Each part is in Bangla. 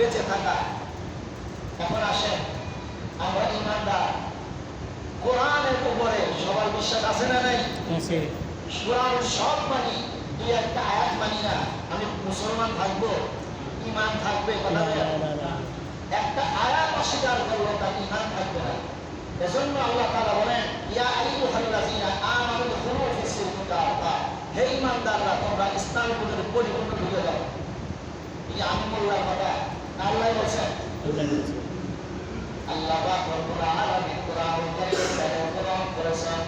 বেঁচে থাকা এখন আসেন আমরা ইমানদার। কোরআনের উপরে সবার বিশ্বাস আছে না নাই? কোরআন সব মানি দুই একটা আয়াত মানি না। আমি মুসলমান থাকব ইমান থাকবে কথা। একটা আয়াত অস্বীকার করলে তার ইমান থাকবে না। এজন্য আল্লাহ তাআলা বলেন ইয়া আইয়ুহাল্লাযীনা আমানু দুখুলু ফিস সিলমি কাফা হে ঈমানদাররা তোমরা ইসলামের মধ্যে পরিপূর্ণ ঢুকে যাও। এই আমি মোল্লার কথা বলছে। আল্লাহ পাক রব্বুল আলামিন কোরআন কারীমে কোরআন করেছেন।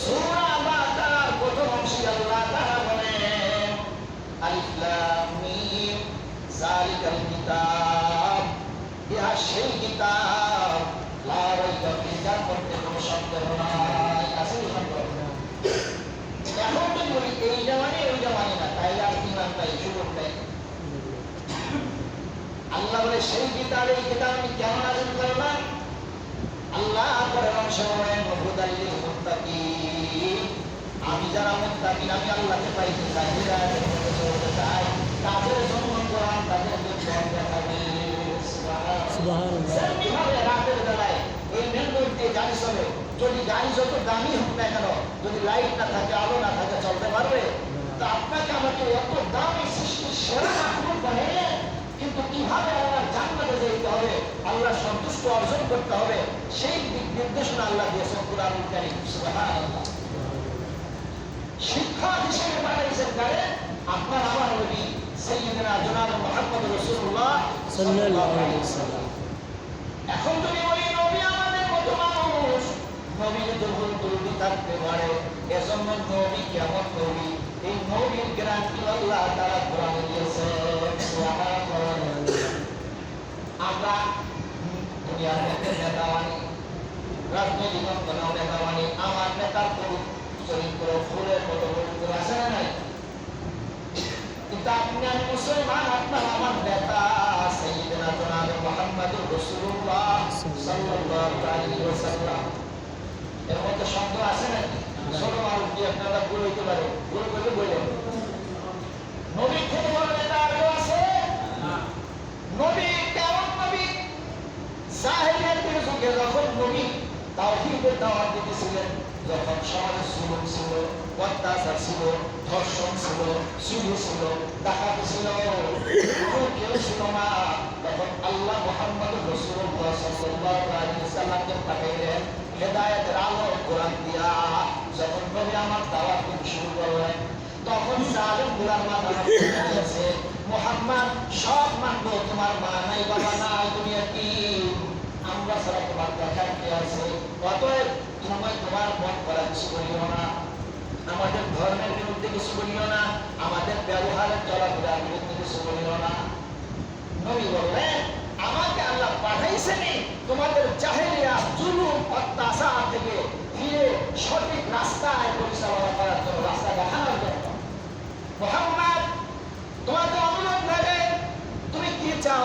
সূরা বাকারার প্রথম অংশে আল্লাহ তাআলা বলেন, আলিফ লাম মিম, যালিকাল কিতাব। ইহা সেই কিতাব, লা রাইবা ফিহি, যার মধ্যে কোনো সন্দেহ নাই, আছে এখন যদি বলি, এই জামানি ওই জামানি না, তাইলে আর ইমান নাই সুযোগ নেই আল্লাহ বলে সেই কিতাব এই কিতাব আমি কেন নাজিল করলাম আল্লাহ অংশ বলেন হুদাল্লিল মুত্তাকিন। আমি যারা মুত্তাকিন আমি আল্লাহকে পাইতে চাই হৃদয়ের মধ্যে চলতে চাই তাদের জন্য কোরআন তাদের জন্য দেখাবে। সুবহানাল্লাহ। রাতের বেলায় এই মেন রোড গাড়ি চলে যদি গাড়ি যত দামি হোক না কেন যদি লাইট না থাকে আলো না থাকে চলতে পারবে? তা আপনাকে আমাকে এত দামি সৃষ্টি সেরা বানিয়ে কিন্তু কীভাবে আল্লাহর জান্নাতে যেতে হবে আল্লাহ সন্তুষ্ট অর্জন করতে হবে সেই দিক নির্দেশনা আল্লাহ দিয়েছেন কুরআনুল কারীম। শিক্ষা হিসেবে পাঠাইছেন কারে? আপনার আমার নবী জনাব মুহাম্মদ রাসূলুল্লাহ সাল্লাল্লাহু আলাইহি ওয়াসাল্লাম। এখন যদি বলি নবী আমাদের মতো মানুষ তৈরি থাকতে পারে এজন্য নবী কেমন নবী? এই নবীর আল্লাহ তারা কোরআনে দিয়েছে আমরা দুনিয়ার মধ্যে নেতা মানি রাজনৈতিক অঙ্গনেও নেতা মানি আমার নেতার প্রভু চরিত্র ফুলের মতো পবিত্র আপনি মুসলমান আপনার আমার নেতা সাইয়্যিদনা জনাব মুহাম্মদুর রাসূলুল্লাহ সাল্লাল্লাহু আলাইহি ওয়াসাল্লাম এর মধ্যে শব্দ আছে নাকি ছোট মানুষ দিয়ে আপনারা ভুল হইতে পারে ভুল করলে বললেন নবী থেকে বড় নেতা আর কেউ আছে নবী কেমন নবী জাহেলিয়াতের যখন নবী দাওয়াত দিতেছিলেন। যখন সমাজে জুলুম ছিল, অত্যাচার ছিল, ধর্ষণ ছিল ছিল ছিল। কেউ ছিল না। তখন আল্লাহ মুহাম্মদ পাঠাইলেন আলো কোরআন দিয়া। যখন নবী আমার দাওয়াত দিতে শুরু করলেন, তখন জালেমগুলার মাথা মোহাম্মদ, সব মানবো, তোমার মা নাই, বাবা নাই দুনিয়া কি? আমরা তোমার আছে অতএব সময় তোমার মন কিছু করিও না। আমাদের ধর্মের বিরুদ্ধে কিছু না। আমাদের ব্যবহারের চলাফেরার বিরুদ্ধে কিছু না। আমাকে আল্লাহ পাঠাইছেনই তোমাদের থেকে সঠিক পরিচালনা করার জন্য রাস্তা তোমাকে অনুরোধ লাগে তুমি কি চাও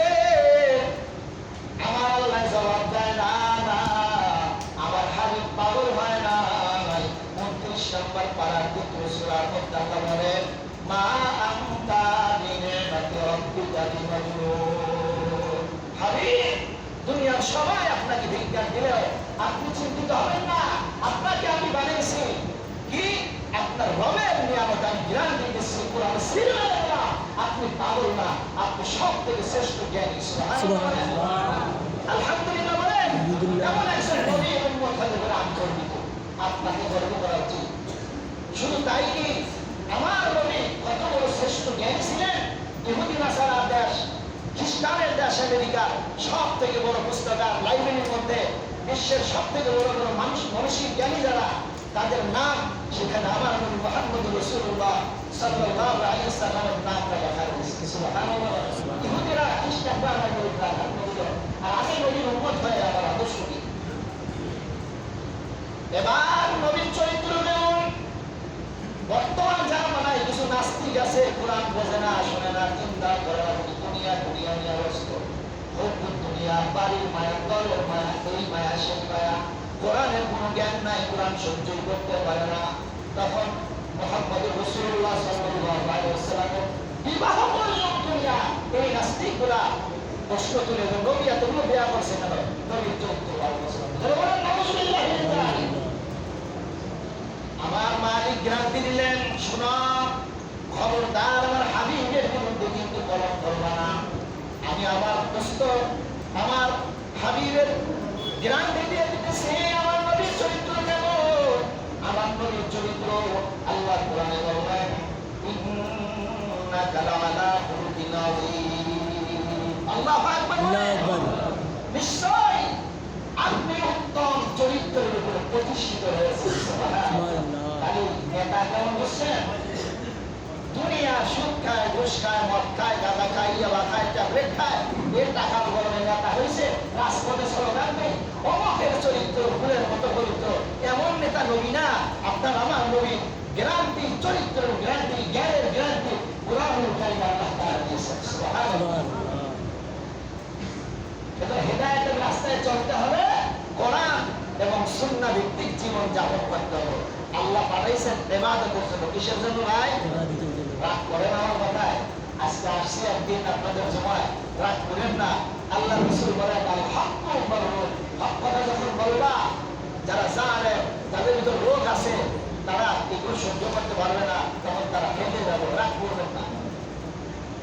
আপনাকে গর্ব করা উচিত শুধু তাই কি? আমার নবী কত বড় শ্রেষ্ঠ জ্ঞানী ছিলেন? ইহুদি নাসারা দেশ, খ্রিস্টানের দেশ আমেরিকা সব থেকে বড় পুস্তকার লাইব্রেরির মধ্যে বিশ্বের সব থেকে বড় বড় মানুষ মনীষী জ্ঞানী যারা, তাদের নাম সেখানে আমার নবী মোহাম্মদ রসুল্লাহ সাল্লাহ আলী সাল্লামের নামটা লেখা রয়েছে। ইহুদিরা খ্রিস্টানরা আর আমি হয়ে আমার আদর্শ মায়া বাড়ির মায়া দলের মায়া কোনো জ্ঞান নাই, কোরআন সহ্যই করতে পারে না। তখন মোহাম্মদ রসুল্লাহ ওয়াসাল্লাম বিবাহ পর্যন্ত এই নাস্তিকগুলা প্রশ্ন তুলে নবী এতগুলো বিয়া করছে কেন? নবীর চৌদ্দ বছর বলেন নাউজুবিল্লাহি মিন যালিক। আমার মালিক গ্রান্তি দিলেন শোনো খবরদার আমার হাবিবের বিরুদ্ধে কিন্তু কলম করবা না আমি আমার দোস্ত আমার হাবিবের গ্রান্তি দিয়ে আমার নবীর চরিত্র কেমন? আমার নবীর চরিত্র আল্লাহ কোরআনে বললেন ইন্নাকা লাআলা খুলুকিন আযীম আল্লাহু আকবার আল্লাহ আকবার। নিশ্চয় আপনি উত্তম চরিত্রের উপরে প্রতিষ্ঠিত হয়েছেন। সুবহানাল্লাহ। খালি নেতা কেমন বুঝছেন? দুনিয়া সুদ খায় ঘুষ খায় মদ খায় গাঁজা খায় ইয়াবা খায় ট্যাবলেট খায় এর টাকার গরমে নেতা হয়েছে রাজপথে স্লোগান নেই। অমকের চরিত্র ফুলের মতো পবিত্র এমন নেতা নবী না আপনার আমার নবী গ্রান্তি চরিত্রের গ্রান্তি জ্ঞানের কারিম আল্লাহ কোরআন আল্লাহ কিসের জন্য করেন আমার আজকে আসছি আপনাদের সময় রাগ করেন না আল্লাহ রসুল কথা যখন বলবা, যারা জানে যাদের ভিতর রোগ আছে, তারা এগুলো সহ্য করতে পারবে না, তখন তারা ফেটে যাবে, রাগ করবেন না।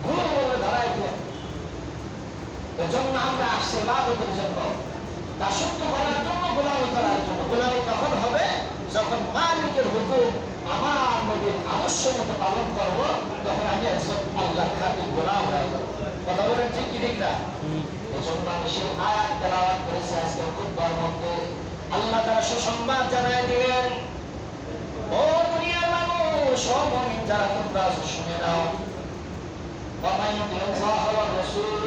ভুল বলবে এজন্য আমরা আসছি ইবাদতের জন্য দাসত্ব করার জন্য গোলামি করার জন্য। গোলামি কখন হবে? যখন মালিকের হুকুম আমার নবীর আদর্শ মতো পালন করব, তখন আমি একজন আল্লাহ খাতি গোলাম হয়ে যাব। কথা বলেন ঠিক কি ঠিক না। এজন্য আমি সেই আয়াত তেলাওয়াত করেছি আজকে খুতবার মধ্যে আল্লাহ তারা সুসংবাদ জানায় দিলেন ও দুনিয়ার মানুষ ও মুমিন যারা তোমরা আছো শুনে নাও ومن يطع الله والرسول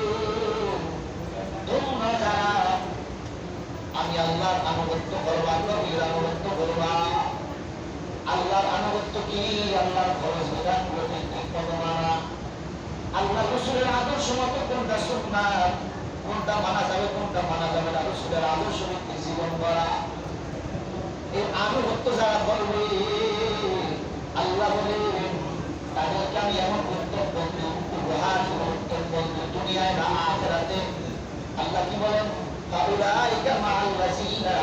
তোমরা যারা আমি আল্লাহর আনুগত্য করবা নবীর আনুগত্য করবা আল্লাহর আনুগত্য কি আল্লাহর খরচ বিধানগুলো ঠিক মতো মানা আল্লাহ রসুলের আদর্শ মতো কোনটা সুন্নাত কোনটা মানা যাবে, কোনটা মানা যাবে না। রসুলের আদর্শ ভিত্তিক জীবন করা এই আনুগত্য যারা করবে, আল্লাহ বলে তাদেরকে আমি এমন উত্তম উপহার উত্তম দুনিয়ায় না আল্লাহ কি বলেন? ফাউলাইকা মাআল্লাযীনা